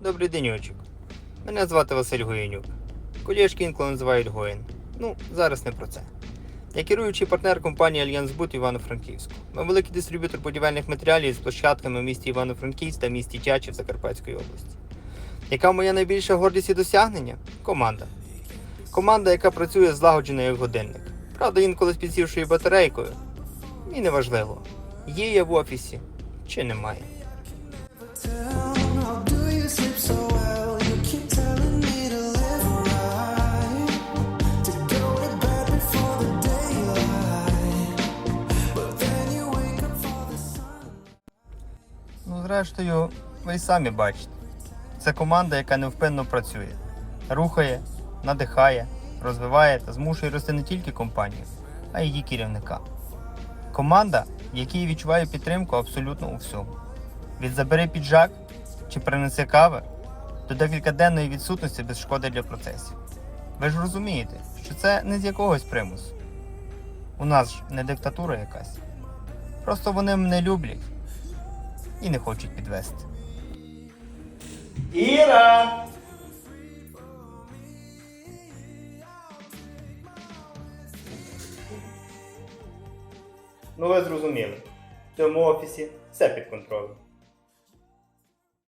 Добрий денечок. Мене звати Василь Гоєнюк. Колєшки інколи називають Гоєн. Ну, зараз не про це. Я керуючий партнер компанії Альянс Бут Івано-Франківську. Ми великий дистриб'ютор будівельних матеріалів з площадками в місті Івано-Франківськ та місті Тячів Закарпатської області. Яка моя найбільша гордість і досягнення? Команда. Команда, яка працює злагоджено як годинник. Правда, інколи з підсівшою батарейкою. І неважливо, є я в офісі чи немає. Ну, зрештою, ви й самі бачите. Це команда, яка невпинно працює, рухає, надихає, розвиває та змушує рости не тільки компанію, а й її керівника. Команда, якій відчуваю підтримку абсолютно у всьому. Від забери піджак чи принеси кави до декількаденної відсутності без шкоди для процесів. Ви ж розумієте, що це не з якогось примусу. У нас ж не диктатура якась. Просто вони мене люблять і не хочуть підвести. Іра! Ну ви зрозуміли. В цьому офісі все під контролем.